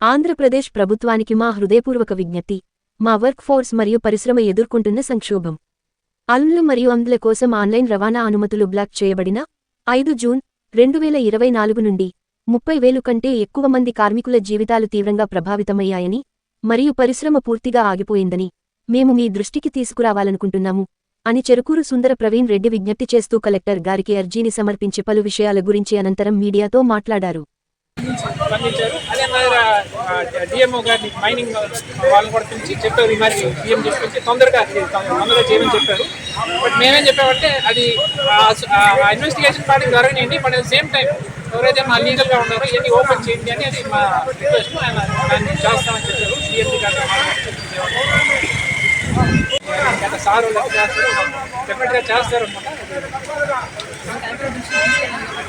ఆంధ్రప్రదేశ్ ప్రభుత్వానికి మా హృదయపూర్వక విజ్ఞప్తి మా వర్క్ ఫోర్స్ మరియు పరిశ్రమ ఎదుర్కొంటున్న సంక్షోభం. అల్లులు మరియు అందుల కోసం ఆన్లైన్ రవాణా అనుమతులు బ్లాక్ చేయబడిన ఐదు జూన్ రెండు వేల ఇరవై నాలుగు నుండి ముప్పై వేలు కంటే ఎక్కువ మంది కార్మికుల జీవితాలు తీవ్రంగా ప్రభావితమయ్యాయని మరియు పరిశ్రమ పూర్తిగా ఆగిపోయిందని మేము మీ దృష్టికి తీసుకురావాలనుకుంటున్నాము అని చెరుకూరు సుందర ప్రవీణ్ రెడ్డి విజ్ఞప్తి చేస్తూ కలెక్టర్ గారికి అర్జీని సమర్పించే పలు విషయాల గురించి అనంతరం మీడియాతో మాట్లాడారు. స్పందించారు. అదే మాదిరి డిఎంఓ గారిని మైనింగ్ వాళ్ళని కూడా పిలిచి చెప్పారు. ఈ మరి డిఎం చెప్పి తొందరగా తొందరగా చేయమని చెప్పారు. బట్ మేమేం చెప్పామంటే అది ఇన్వెస్టిగేషన్ పార్టీ జరగనియండి బట్ అట్ సేమ్ టైం ఎవరైతే మా లీగల్గా ఉన్నారో ఇవన్నీ ఓపెన్ చేయండి అని అది మా రిక్వెస్ట్ ఆయన దాన్ని చేస్తామని చెప్పారు. డిఎంసీ గారు గత సార్ వాళ్ళు